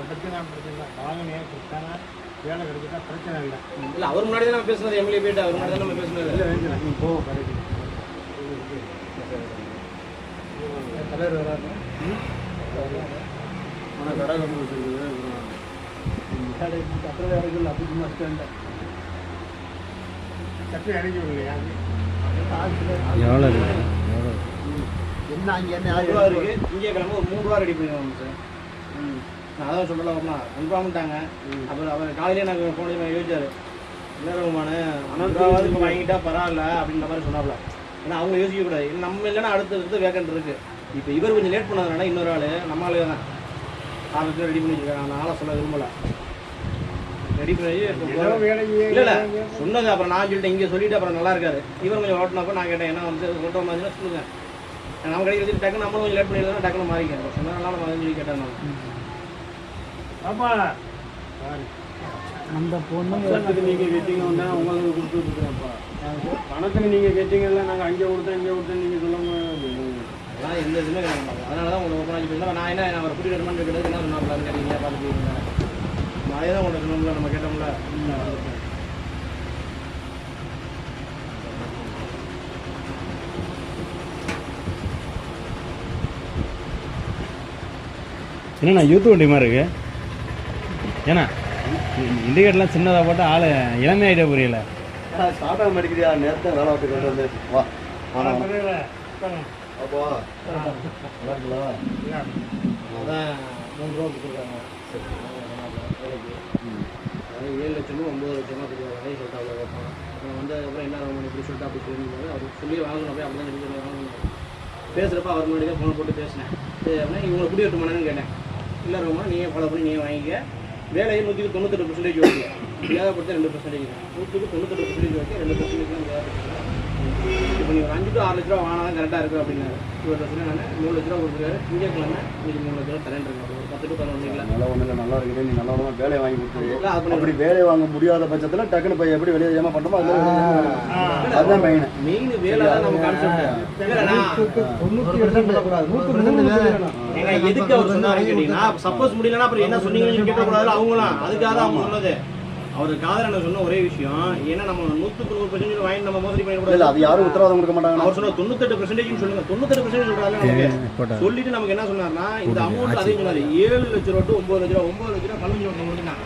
அதை பற்றி நான் பிரச்சனை இல்லை. வாங்கினே கொடுத்தானா. வேலை கிடைச்சிட்டா பிரச்சனை இல்லை. இல்ல அவர் முன்னாடி தான் நம்ம பேசுனது எம்எல்ஏ போயிட்டு அவர் முன்னாடி தான் நம்ம பேசுனது. இல்லை வேண்டியது நீ போ கடைக்கு. தலைவர் வராது. ஆனால் கடை கொண்டு வச்சுருக்குது வேறு இல்லை அப்படி சும்மா ஸ்டாண்டர்ட் சட்டை இறங்கி விடலையா எவ்வளோ என்ன அங்கே என்ன மூணு ரூபா இருக்கு. இங்கே கிளம்ப ஒரு மூணு ரூபா ரெடி பண்ணிடுவாங்க சார். ம். நான் அதான் சொல்லலாம்னா கன்ஃபார்ம்ட்டாங்க அப்புறம் அவர் காலையிலே நாங்கள் ஃபோன் பண்ணி யோசிச்சாரு என்ன ரகுமானு அனந்தாவது இப்போ வாங்கிட்டா பரவாயில்ல அப்படின்ற மாதிரி சொன்னாப்ல ஏன்னா அவங்க யோசிக்க கூடாது. இல்ல நம்ம இல்லைன்னா அடுத்த அடுத்து வேக்கண்ட் இருக்கு. இப்போ இவர் கொஞ்சம் லேட் பண்ணதுனால இன்னொரு ஆள் நம்ம ஆளு தான். ஆளுக்கு ரெடி பண்ணி வச்சிருக்காங்க. நான் ஆளை சொல்ல விரும்பல. ரெடி பண்ணி இல்ல இல்ல. சொன்னது அப்புறம் நான் சொல்லிட்டேன் இங்க சொல்லிட்டு அப்புறம் நல்லா இருக்காரு. இவர் கொஞ்சம் ஓட்டினப்ப நான் கேட்டேன் என்ன வந்து சொல்ற மாதிரி சொல்லுங்க. நம்ம கடைக்கு வச்சுட்டு டக்குனு நம்மளும் கொஞ்சம் லேட் பண்ணிடுறோம் டக்குனு மாறிக்கிறேன் சொன்னதுனால நம்ம சொல்லி கேட்டேன் நான். அந்த பொண்ணு பணத்துக்கு நீங்க கேட்டீங்க ஒண்ணா உங்களுக்கு கொடுத்து விட்டுருக்கேன்ப்பா பணத்துக்கு நீங்க கேட்டீங்கல்ல நாங்க அங்கே கொடுத்தோம் இங்கே கொடுத்தோம் நீங்க சொல்லாம அதெல்லாம் எந்த இதுவுமே கிடையாது. அதனால தான் உங்களுக்கு ஆகி போயிருந்தா நான் என்ன நான் அவர் கூட்டிட்டு வரணும்னு கேட்டது என்ன சொன்னாப்ல? கேட்டீங்க பார்த்து போயிருந்தேன் நான் தான் உங்களுக்கு சொன்னோம்ல நம்ம கேட்டோம்ல. என்னண்ணா யூத் வண்டி மாதிரி இருக்கு? ஏண்ணா இண்டிகேட்டர்லாம் சின்னதாக போட்டு ஆள் இளமையாயிட்டே புரியல. ஸ்டார்ட் ஆக மாட்டேங்குதியா நேரத்தை வேலை விட்டு கொண்டு வந்து வா. அப்போ. அதான் மூணு ரூபா கொடுத்துருக்காங்க. ஏழு லட்சமோ ஒம்பது லட்சமோ கொடுக்குறாங்க சொல்லிட்டு அவ்வளோ வைப்பான் அவன் வந்ததுக்கப்புறம் என்ன ஆகும் இப்படி சொல்லிட்டு அப்படி அவர் சொல்லி வாங்கணும் போய் அப்படி தான் சொல்லி வாங்கணும். பேசுகிறப்ப அவர் முன்னாடி தான் ஃபோன் போட்டு பேசினேன். சரி அப்படின்னா இவங்களை குடி வரட்டுமானு கேட்டேன். இல்லை ரொம்ப நீங்கள் ஃபாலோ பண்ணி நீங்கள் வாங்கிக்க. வேலையை நூற்றுக்கு தொண்ணூத்தெட்டு பர்சன்டேஜ் ஓகே தேவைப்படுத்த ரெண்டு பர்சன்டேஜ் நூற்றுக்கு தொண்ணூத்தெட்டு பர்சன்டேஜ் ஓகே ரெண்டு பர்சன்டேஜ் தான் இப்போ நீங்கள் ஒரு அஞ்சு டு ஆறு லட்ச ரூபா வாங்கினா தான் கரெக்டாக இருக்கும் அப்படின்னாரு. இவர் சொல்லி நான் மூணு லட்ச ரூபா கொடுத்துருக்காரு. திங்கக்கிழமை இன்னைக்கு மூணு லட்ச ரூபா தரேன் ஒரு பத்து டு பதினொன்றுங்களா நல்லா ஒண்ணு இல்லை நல்லா இருக்குது. நீ நல்லா ஒண்ணு வேலையை வாங்கி கொடுத்துரு இல்லை அது அப்படி வேலையை வாங்க முடியாத பட்சத்துல டக்குனு போய் எப்படி வெளியே ஏமா பண்ணணும். அதுதான் மெயின் மெயின் வேலை தான் நம்ம கான்செப்ட் எதுக்கு அவர் சொன்னாரு கேட்டீங்கன்னா சப்போஸ் முடியலன்னா அப்புறம் என்ன சொன்னீங்கன்னு கேட்கக்கூடாது அவங்களாம். அதுக்காக தான் அவங்க சொன்னது. அவர் காதலனை சொன்ன ஒரே விஷயம் ஏன்னா நம்ம நூற்றுக்கு நூறு பர்சன்டேஜ் வாங்கி நம்ம மோசடி அது யாரும் உத்தரவாதம் கொடுக்க மாட்டாங்க அவர் சொன்ன தொண்ணூத்தெட்டு பர்சன்டேஜ் சொல்லுங்க. தொண்ணூத்தெட்டு பர்சன்டேஜ் போட்டா. சொல்லிட்டு நமக்கு என்ன சொன்னார்னா இந்த அமௌண்ட் அதையும் சொன்னாரு. ஏழு லட்ச ரூபா டு ஒன்பது லட்ச ரூபா ஒன்பது லட்ச ரூபா பதினஞ்சு லட்சம் சொன்னாங்க.